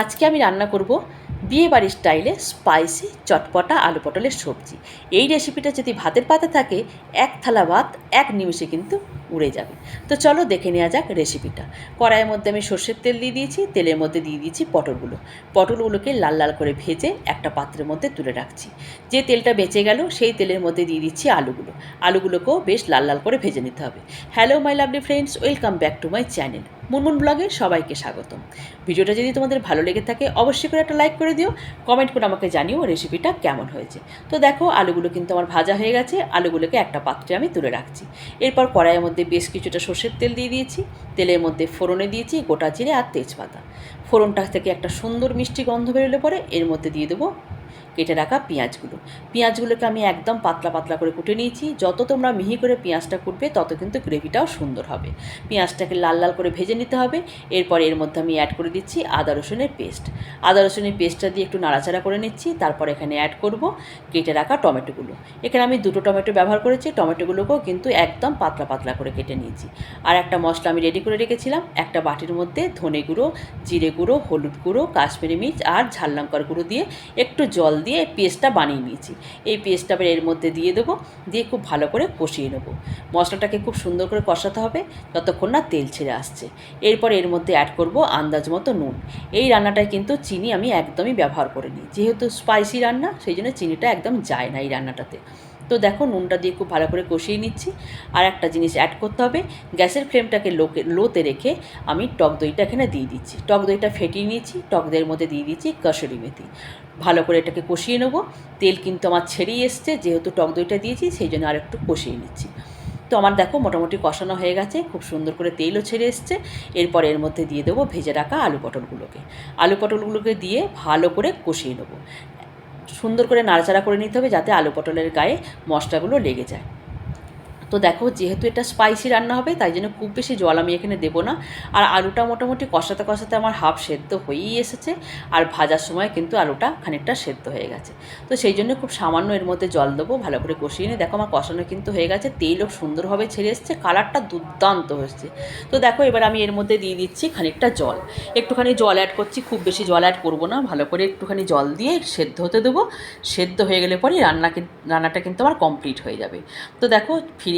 আজকে আমি রান্না করব বিয়ে বাড়ির স্টাইলে স্পাইসি চটপটা আলু পটলের সবজি। এই রেসিপিটা যদি ভাতের পাতে থাকে, এক থালা ভাত, এক নিমিষে কিন্তু উড়ে যাবে। তো চলো দেখে নেওয়া যাক রেসিপিটা। কড়াইয়ের মধ্যে আমি সর্ষের তেল দিয়ে দিয়েছি, তেলের মধ্যে দিয়ে দিয়েছি পটলগুলো। পটলগুলোকে লাল লাল করে ভেজে একটা পাত্রের মধ্যে তুলে রাখছি। যে তেলটা বেঁচে গেল, সেই তেলের মধ্যে দিয়ে দিচ্ছি আলুগুলো। আলুগুলোকেও বেশ লাল লাল করে ভেজে নিতে হবে। Hello my lovely friends, welcome back to my channel. Munmun ব্লগে সবাইকে স্বাগতম। ভিডিওটা যদি তোমাদের ভালো লেগে থাকে, অবশ্যই করে একটা লাইক করে দিও, কমেন্ট করে আমাকে জানিও রেসিপিটা কেমন হয়েছে। তো দেখো, আলুগুলো কিন্তু আমার ভাজা হয়ে গেছে, আলুগুলোকে একটা পাত্রে আমি তুলে রাখছি। এরপর কড়াইয়ের মধ্যে বেশ কিছুটা সর্ষের তেল দিয়ে দিয়েছি, তেলের মধ্যে ফোড়নে দিয়েছি গোটা জিরে আর তেজপাতা। ফোড়নটা থেকে একটা সুন্দর মিষ্টি গন্ধ বেরোলে পরে এর মধ্যে দিয়ে দেবো কেটে রাখা পেঁয়াজগুলো। পেঁয়াজগুলোকে আমি একদম পাতলা পাতলা করে কুটে নিয়েছি। যত তোমরা মিহি করে পেঁয়াজটা কুটবে, তত কিন্তু গ্রেভিটাও সুন্দর হবে। পেঁয়াজটাকে লাল লাল করে ভেজে নিতে হবে। এরপর এর মধ্যে আমি অ্যাড করে দিচ্ছি আদা রসুনের পেস্ট আদা রসুনের পেস্টটা দিয়ে একটু নাড়াচাড়া করে নিচ্ছি। তারপর এখানে অ্যাড করব কেটে রাখা টমেটোগুলো। এখানে আমি দুটো টমেটো ব্যবহার করেছি। টমেটোগুলোকেও কিন্তু একদম পাতলা পাতলা করে কেটে নিয়েছি। আর একটা মশলা আমি রেডি করে রেখেছিলাম। একটা বাটির মধ্যে ধনে গুঁড়ো, জিরে গুঁড়ো, হলুদ গুঁড়ো, কাশ্মীরি মির্চ আর ঝাল লঙ্কার গুঁড়ো দিয়ে একটু জল দিয়ে পেস্টটা বানিয়ে নিয়েছি। এই পেস্টটা এর মধ্যে দিয়ে দেবো, দিয়ে খুব ভালো করে কষিয়ে নেব। মশলাটাকে খুব সুন্দর করে কষাতে হবে, যতক্ষণ না তেল ছেড়ে আসছে। এরপর এর মধ্যে অ্যাড করব আন্দাজ মতো নুন। এই রান্নাটায় কিন্তু চিনি আমি একদমই ব্যবহার করিনি। যেহেতু স্পাইসি রান্না, সেই জন্য চিনিটা একদম যায় না এই রান্নাটাতে। তো দেখো, নুনটা দিয়ে খুব ভালো করে কষিয়ে নিচ্ছি। আর একটা জিনিস অ্যাড করতে হবে, গ্যাসের ফ্লেমটাকে লোকে, লোতে রেখে আমি টক দইটা এখানে দিয়ে দিচ্ছি। টক দইটা ফেটিয়ে নিয়েছি, টক দইয়ের মধ্যে দিয়ে দিচ্ছি কসুরি মেথি। ভালো করে এটাকে কষিয়ে নেব। তেল কিন্তু আমার ছেড়েই এসছে, যেহেতু টক দইটা দিয়েছি, সেই জন্য আর একটু কষিয়ে নিচ্ছি। তো আমার দেখো, মোটামুটি কষানো হয়ে গেছে, খুব সুন্দর করে তেলও ছেড়ে এসছে। এরপর এর মধ্যে দিয়ে দেবো ভেজে রাখা আলু পটলগুলোকে। আলু পটলগুলোকে দিয়ে ভালো করে কষিয়ে নেব। সুন্দর করে নাড়াচাড়া করে নিতে হবে যাতে আলু পটলের গায়ে মশলাগুলো লেগে যায়। তো দেখো যেহেতু এটা স্পাইসি রান্না হবে, তাই জন্য খুব বেশি জল আমি এখানে দেবো না। আর আলুটা মোটামুটি কষাতে কষাতে আমার হাফ সেদ্ধ হয়েই এসেছে, আর ভাজার সময় কিন্তু আলুটা খানিকটা সেদ্ধ হয়ে গেছে। তো সেই জন্য খুব সামান্য এর মধ্যে জল দেবো, ভালো করে কষিয়ে নিয়ে। দেখো আমার কষানো কিন্তু হয়ে গেছে, তেলও সুন্দরভাবে ছেড়ে এসছে কালারটা দুর্দান্ত হয়েছে। তো দেখো এবার আমি এর মধ্যে দিয়ে দিচ্ছি খানিকটা জল। একটুখানি জল অ্যাড করছি, খুব বেশি জল অ্যাড করব না, ভালো করে একটুখানি জল দিয়ে সেদ্ধ হতে দেবো। সেদ্ধ হয়ে গেলে পরে রান্না রান্নাটা কিন্তু আমার কমপ্লিট হয়ে যাবে। তো দেখো ফিরে